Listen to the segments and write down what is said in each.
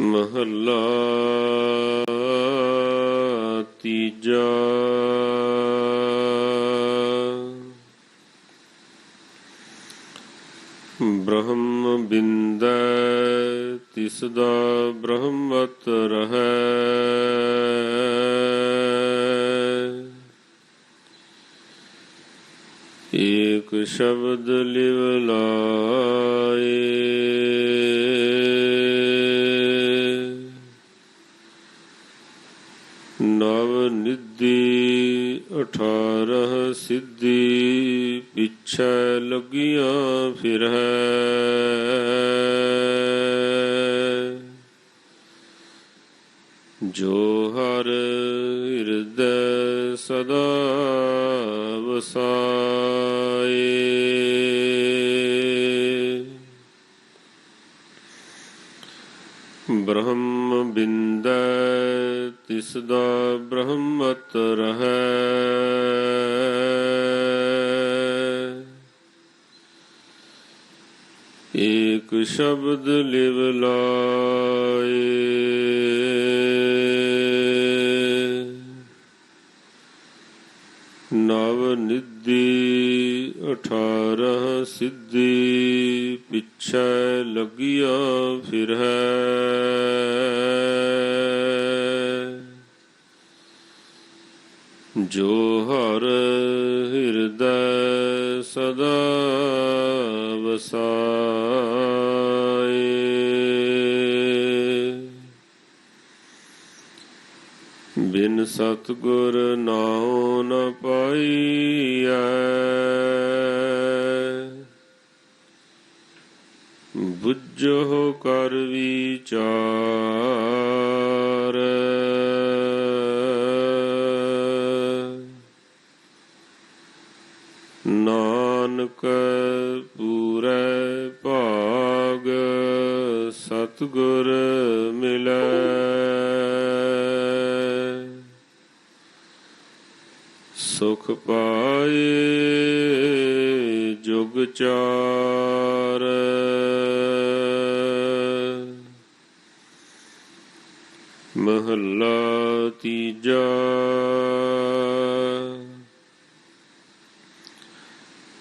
ਮਹੱਲਾ ਤੀਜਾ। ਬ੍ਰਹਮ ਬਿੰਦੈ ਤਿਸ ਦਾ ਬ੍ਰਹਮਤ ਰਹੈ। ਏਕ ਸ਼ਬਦ ਲਿਵ ਲਾਏ ਨਵ ਨਿਧੀ ਅਠਾਰਹ ਸਿੱਧੀ ਪਿਛੈ ਲੱਗੀਆਂ ਫਿਰ ਜੋ ਹਰ ਹਿਰਦੈ ਸਦਾ ਤਿਸ ਦਾ ਬ੍ਰਹਮਤ ਰਹੈ। ਏਕ ਸ਼ਬਦ ਲਿਵ ਲਾਏ। ਨਵ ਨਿਧੀ ਅਠਾਰਹ ਸਿੱਧੀ ਜੋ ਹਰ ਹਿਰਦੈ ਸਦਾ ਵਸਾਏ। ਬਿਨ ਸਤਗੁਰ ਨਾਉ ਨ ਪਾਈਐ। ਬੁੱਝੋ ਕਰ ਵਿਚਾਰ। ਸਤਗੁਰ ਮਿਲੈ। ਸੁਖ ਪਾਏ ਜੁਗ ਚਾਰ। ਮਹੱਲਾ ਤੀਜਾ।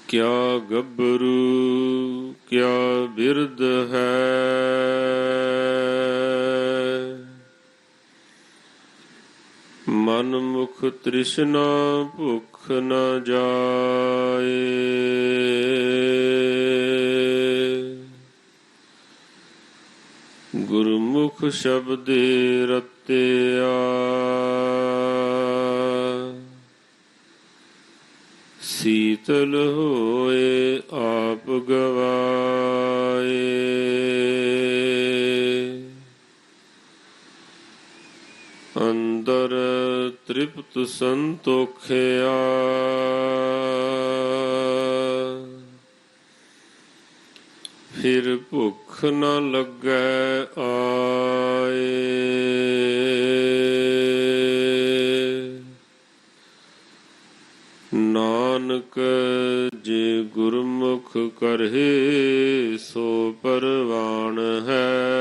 ਕਿਆ ਗੱਭਰੂ ਕਿਆ ਬਿਰਧ ਹੈ? ਮਨ ਮੁਖ ਤ੍ਰਿਸ਼ਨਾ ਭੁਖ ਨਾ ਜਾਏ। ਗੁਰਮੁਖ ਸ਼ਬਦੇ ਰਤਿਆ ਸੀਤਲ ਹੋਏ ਆਪ ਗਵਾਏ। ਅੰਦਰ ਤ੍ਰਿਪਤ ਸੰਤੋਖਿਆ ਫਿਰ ਭੁੱਖ ਨ ਲੱਗੈ ਆਏ। ਜੇ ਗੁਰਮੁਖ ਕਰਹਿ ਸੋ ਪਰਵਾਣ ਹੈ।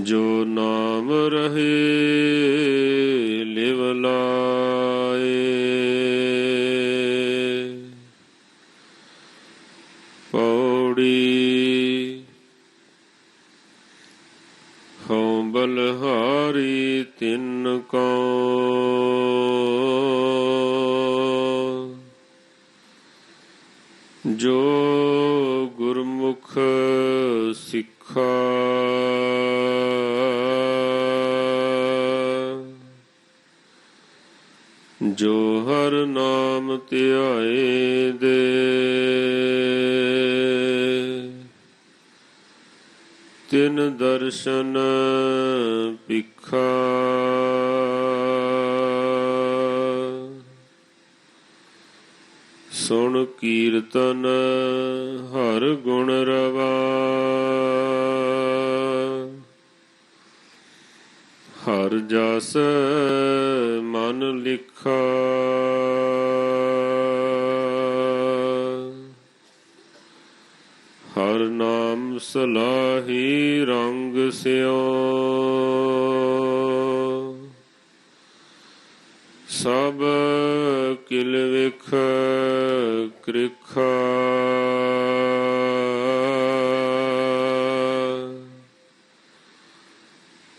ਜੋ ਨਾਮ ਰਹੇ ਲਿਵ ਲਾਏ। ਜੋ ਗੁਰਮੁਖ ਸਿੱਖਾ। ਜੋ ਹਰ ਨਾਮ ਧਿਆਏ ਦੇ। ਤਿਨ ਦਰਸ਼ਨ ਪਿਖਾ ਸੁਣ ਕੀਰਤਨ ਹਰ ਗੁਣ ਰਵਾ। ਹਰ ਜਸ ਮਨ ਲਿਖਾ। ਹਰ ਨਾਮ ਸਲਾਹੀ ਰੰਗ ਸਿਓ। ਸਭ ਕਿਲ ਵਿਖ। ਕ੍ਰਿਖ।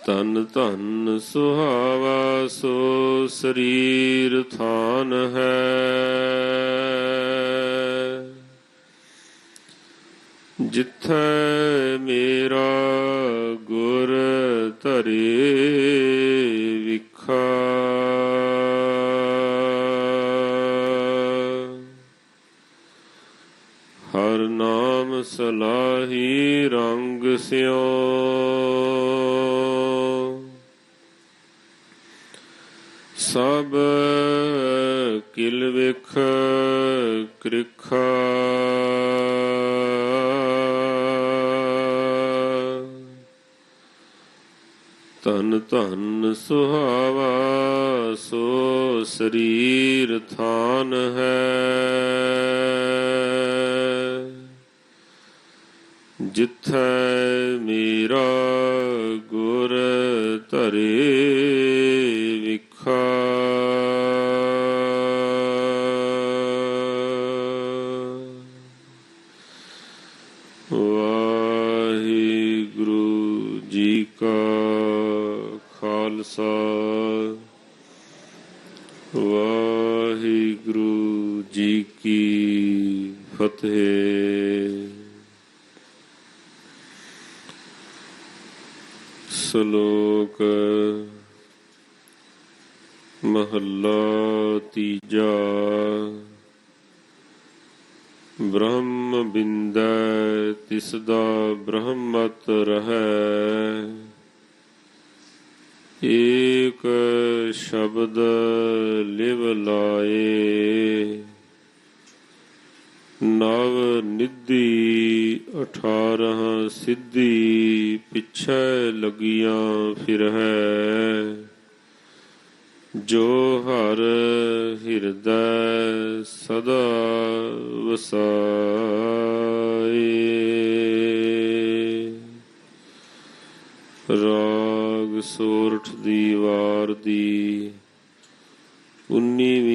ਤਨ ਧਨ ਸੁਹਾਵਾ ਸੋ ਸਰੀਰ ਥਾਨ ਹੈ। ਜਿੱਥੇ ਮੇਰਾ ਗੁਰ ਧਰੇ ਹਰ ਨਾਮ ਸਲਾਹੀ ਰੰਗ ਸਿਓ। ਸਭ ਕਿਲ ਵਿਖ ਕ੍ਰਿਖਾ। ਤਨ ਧਨ ਸੁਹਾਵਾ ਸੋ ਸਰੀਰ ਥਾਨ ਹੈ। ਜਿੱਥੈ ਮੇਰਾ ਗੁਰ ਧਰੇ ਵਿਖਾ। ਵਾਹਿਗੁਰੂ ਜੀ ਕਾ ਖਾਲਸਾ। ਵਾਹਿਗੁਰੂ ਜੀ ਕੀ ਸ਼ਲੋਕ ਮਹੱਲਾ ਤੀਜਾ ਬ੍ਰਹਮ ਬਿੰਦੈ ਤਿਸ ਦਾ ਬ੍ਰਹਮਤ ਰਹੈ ਏਕ ਸ਼ਬਦ ਲਿਵ ਲਾਏ ਨਵ ਨਿਧੀ 18 ਸਿੱਧੀ ਪਿਛੈ ਲਗੀਆਂ ਫਿਰ ਜੋ ਹਰ ਹਿਰਦੈ ਸਦਾ ਵਸਾਏ। ਰਾਗ ਸੋਰਠ ਦੀ ਵਾਰ ਦੀ 19ਵੀਂ